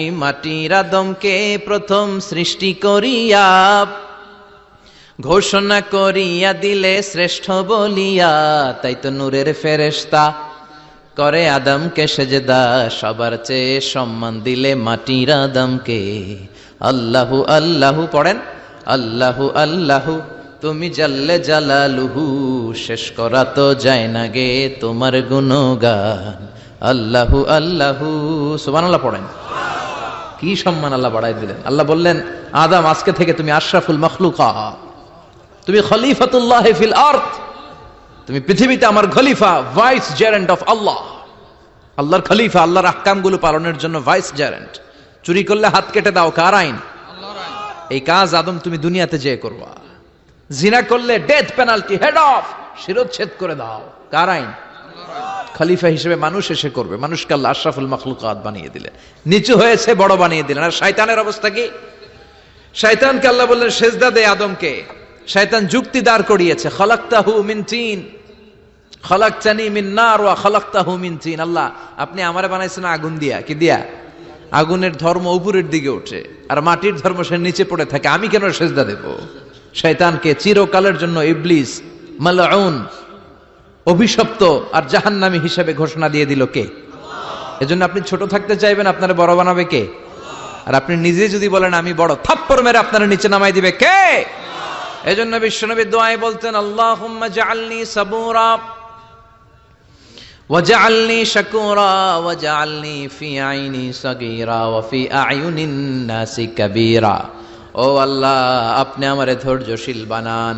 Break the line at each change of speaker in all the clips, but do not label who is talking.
মাটির আদমকে প্রথম সৃষ্টি করিয়া, ঘোষণা করিয়া দিলে শ্রেষ্ঠ বলিয়া, তাই তো নূরের ফেরেশতা করে আদমকে সেজদা, সবার চেয়ে সম্মান দিলে মাটির আদমকে। আল্লাহু আল্লাহু, পড়েন, আল্লাহু আল্লাহু, তুমি জাল্লে জালালুহু, শেষ করা তো যায় না গে তোমার গুণগান। আল্লাহু আল্লাহু, সুবহানাল্লাহ, পড়েন। কি সম্মান আল্লাহ বাড়াই দিলেন? আল্লাহ বললেন, আদম, আজকে থেকে তুমি আশরাফুল মখলুকা। তুমি খলিফাতুল্লাহ ফিল আর্থ তুমি পৃথিবীতে আমার খলিফা, ভাইস জেরেন্ট অফ আল্লাহ। আল্লাহর খলিফা, আল্লাহর আহকামগুলো পালনের জন্য ভাইস জেরেন্ট। চুরি করলে হাত কেটে দাও, কার আইন? এই কাজ আদম, তুমি দুনিয়াতে যেয়ে করবা। জিনা করলে ডেথ পেনাল্টি হেড অফ শিরোচ্ছেদ করে দাও। কার আইন? খলিফা হিসেবে মানুষ এসে করবে। মানুষকে আল্লাহ আশরাফুল মখলুকাত বানিয়ে দিলেন নিচু হয়েছে, বড় বানিয়ে দিলেন। আর শয়তানের অবস্থা কি? শয়তানকে আল্লাহ বললেন, সেজদা দে আদমকে। শয়তান যুক্তি দাঁড় করিয়েছে, খলাক্তাহু মিন খলাকচানি মিন নার ওয়া খলাক্তাহু মিন তিন। আল্লাহ, আপনি আমারে বানাইছেন আগুন দিয়া। কি দিয়া? আগুনের ধর্ম উপরের দিকে ওঠে আর মাটির ধর্ম সে নিচে পড়ে থাকে। আমি কেন সেজদা দেব? শয়তানকে চিরকালের জন্য ইবলিস, মালাউন অভিশপ্ত আর জাহান্নামী হিসেবে ঘোষণা দিয়ে দিল কে এজন্য আপনি ছোট থাকতে চাইবেন আপনারা বড় বানাবে কে আর আপনি নিজে যদি বলেন আমি বড় থাপ্পর মেরে আপনারা নিচে নামাই দিবে কে এজন্য বিশ্বনবী দোয়ায় বলতেন আল্লাহুম্মা জাআলনি সাবুরা وجعلني شكورا وجعلني في عيني صغيرا وفي أعين الناس كبيرا ও আল্লাহ আপনি আমারে ধৈর্যশীল বানান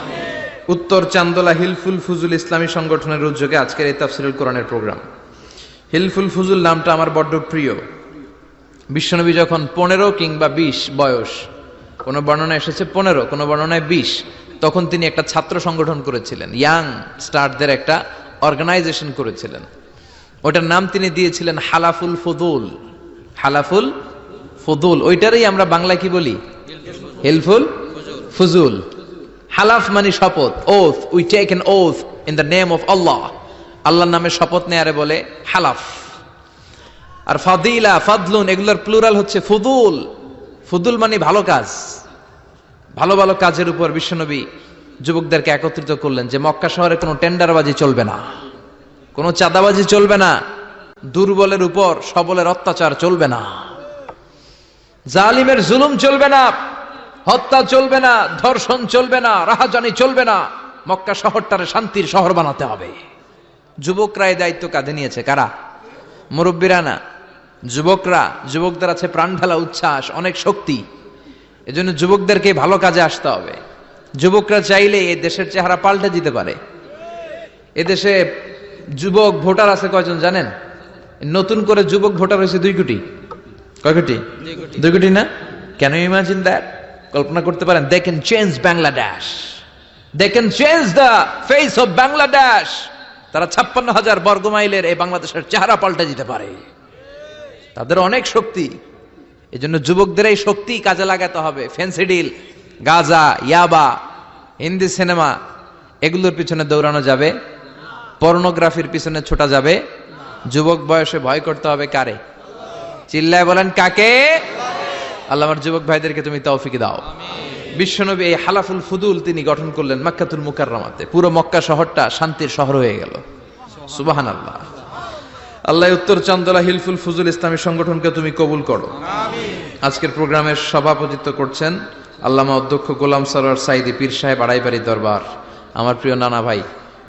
উত্তর চান্দোলা হিলফুল ফুজুল ইসলামী সংগঠনের উদ্যোগে আজকের এই তাফসিরুল কোরআনের প্রোগ্রাম। হিলফুল ফুজুল নামটা আমার বড্ড প্রিয়। বিশ্বনবী যখন পনেরো কিংবা বিশ বয়স, কোনো বর্ণনা এসেছে পনেরো, কোনো বর্ণনায় বিশ, তখন তিনি একটা ছাত্র সংগঠন করেছিলেন। ইয়াং স্টারদের একটা অর্গানাইজেশন করেছিলেন। ওটার নাম তিনি দিয়েছিলেন হালাফুল ফদুল। হালাফুল ফদুল, ওইটারই আমরা বাংলা কি বলি? হেলফুল ফুজুল। হালাফ মানে শপথ oath we take an oath in the name of Allah আল্লাহর নামে শপথ নেয়ারে বলে হালাফ। আর ফাদিলা, ফাদলুন, এগুলোর প্লুরাল হচ্ছে ফুদুল। ফুদুল মানে ভালো কাজ। ভালো ভালো কাজের উপর বিশ্বনবী যুবকদেরকে একত্রিত করলেন যে মক্কা শহরে কোনো টেন্ডারবাজি চলবে না। কোনো চাঁদাবাজি চলবে না। দুর্বলের উপর সবলের অত্যাচার চলবে না। জালিমের জুলুম চলবে না। হত্যা চলবে না ধর্ষণ চলবে না রাহাজানি চলবে না। মক্কা শহরটারে শান্তির শহর বানাতে হবে। যুবকরা এই দায়িত্ব কাঁধে নিয়েছে কারা? মুরব্বীরা না? যুবকরা যুবকদের আছে প্রাণ ঢালা উচ্ছ্বাস অনেক শক্তি। এজন্য যুবকদেরকে ভালো কাজে আসতে হবে। যুবকরা চাইলে এই দেশের চেহারা পাল্টে দিতে পারে। এদেশে যুবক ভোটার আছে কয়জন জানেন? নতুন করে যুবক ভোটার হয়েছে দুই কোটি। কয় কোটি। দুই কোটি না? কেন ইমাজিন দ্যাট? কল্পনা করতে পারেন they can change Bangladesh they can change the face of Bangladesh তারা ছাপ্পান্ন হাজার বর্গ মাইলের এই বাংলাদেশের চেহারা পাল্টে দিতে পারে। তাদের অনেক শক্তি। এই জন্য যুবকদের এই শক্তি কাজে লাগাতে হবে। ফেন্সিডিল গাজা ইয়াবা হিন্দি সিনেমা, এগুলোর পিছনে দৌড়ানো যাবে। পর্নোগ্রাফির পিছনে ছোটা যাবে। যুবক বয়সে ভয় করতে হবে কারে? চিল্লায় বলেন, কাকে? আল্লাহ আমার যুবক ভাইদেরকে তুমি তৌফিক দাও। বিশ্বনবী এই হালাফুল ফুদুল তিনি গঠন করলেন মক্কাতুল মুকাররমাতে। পুরো মক্কা শহরটা শান্তির শহর হয়ে গেল। সুবাহান আল্লাহ আল্লাহ উত্তর চন্দলা হিলফুল ফুজুল ইসলামী সংগঠনকে তুমি কবুল করো। আজকের প্রোগ্রামের সভাপতিত্ব করছেন আল্লামা অধ্যক্ষ গোলাম সরোয়ার সাইদি পীর সাহেব আড়াইবাড়ি দরবার। আমার প্রিয় নানা ভাই